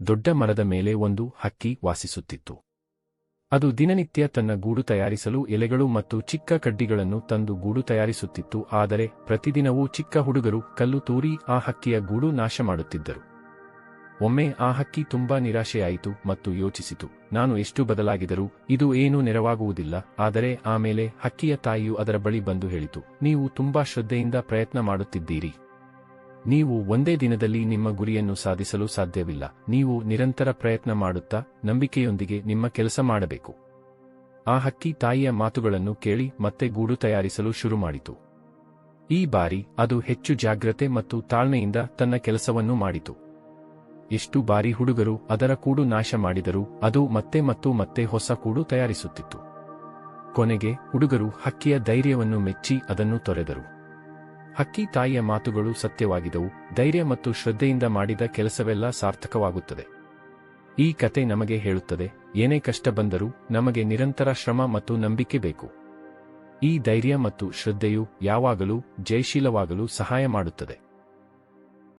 ದೊಡ್ಡ ಮರದ ಮೇಲೆ ಒಂದು ಹಕ್ಕಿ ವಾಸಿಸುತ್ತಿತ್ತು. ಅದು ದಿನನಿತ್ಯ ತನ್ನ ಗೂಡು ತಯಾರಿಸಲು ಎಲೆಗಳು ಮತ್ತು ಚಿಕ್ಕ ಕಡ್ಡಿಗಳನ್ನು ತಂದು ಗೂಡು ತಯಾರಿಸುತ್ತಿತ್ತು, ಆದರೆ ಪ್ರತಿದಿನವೂ ಚಿಕ್ಕ ಹುಡುಗರು ಕಲ್ಲು ತೂರಿ ಆ ಹಕ್ಕಿಯ ಗೂಡು ನಾಶ ಮಾಡುತ್ತಿದ್ದರು. ಒಮ್ಮೆ ಆ ಹಕ್ಕಿ ತುಂಬಾ ನಿರಾಶೆಯಾಯಿತು ಮತ್ತು ಯೋಚಿಸಿತು, ನಾನು ಎಷ್ಟು ಬದಲಾಗಿದರೂ ಇದು ಏನೂ ನೆರವಾಗುವುದಿಲ್ಲ, ಆದರೆ ಆಮೇಲೆ ಹಕ್ಕಿಯ ತಾಯಿಯು ಅದರ ಬಳಿ ಬಂದು ಹೇಳಿತು, ನೀವು ತುಂಬಾ ಶ್ರದ್ಧೆಯಿಂದ ಪ್ರಯತ್ನ ಮಾಡುತ್ತಿದ್ದೀರಿ. ನೀವು ಒಂದೇ ದಿನದಲ್ಲಿ ನಿಮ್ಮ ಗುರಿಯನ್ನು ಸಾಧಿಸಲು ಸಾಧ್ಯವಿಲ್ಲ. ನೀವು ನಿರಂತರ ಪ್ರಯತ್ನ ಮಾಡುತ್ತಾ, ನಂಬಿಕೆಯೊಂದಿಗೆ ನಿಮ್ಮ ಕೆಲಸ ಮಾಡಬೇಕು. ಆ ಹಕ್ಕಿ ತಾಯಿಯ ಮಾತುಗಳನ್ನು ಕೇಳಿ ಮತ್ತೆ ಗೂಡು ತಯಾರಿಸಲು ಶುರು ಮಾಡಿತು. ಈ ಬಾರಿ ಅದು ಹೆಚ್ಚು ಜಾಗ್ರತೆ ಮತ್ತು ತಾಳ್ಮೆಯಿಂದ ತನ್ನ ಕೆಲಸವನ್ನು ಮಾಡಿತು. ಎಷ್ಟು ಬಾರಿ ಹುಡುಗರು ಅದರ ಕೂಡು ನಾಶ ಮಾಡಿದರೂ ಅದು ಮತ್ತೆ ಮತ್ತು ಮತ್ತೆ ಹೊಸ ಕೂಡು ತಯಾರಿಸುತ್ತಿತ್ತು. ಕೊನೆಗೆ ಹುಡುಗರು ಹಕ್ಕಿಯ ಧೈರ್ಯವನ್ನು ಮೆಚ್ಚಿ ಅದನ್ನು ತೊರೆದರು. ಹಕ್ಕಿ ತಾಯಿಯ ಮಾತುಗಳು ಸತ್ಯವಾಗಿದವು, ಧೈರ್ಯ ಮತ್ತು ಶ್ರದ್ಧೆಯಿಂದ ಮಾಡಿದ ಕೆಲಸವೆಲ್ಲ ಸಾರ್ಥಕವಾಗುತ್ತದೆ. ಈ ಕತೆ ನಮಗೆ ಹೇಳುತ್ತದೆ, ಏನೇ ಕಷ್ಟ ಬಂದರೂ ನಮಗೆ ನಿರಂತರ ಶ್ರಮ ಮತ್ತು ನಂಬಿಕೆ ಬೇಕು. ಈ ಧೈರ್ಯ ಮತ್ತು ಶ್ರದ್ಧೆಯು ಯಾವಾಗಲೂ ಜಯಶೀಲವಾಗಲು ಸಹಾಯ ಮಾಡುತ್ತದೆ.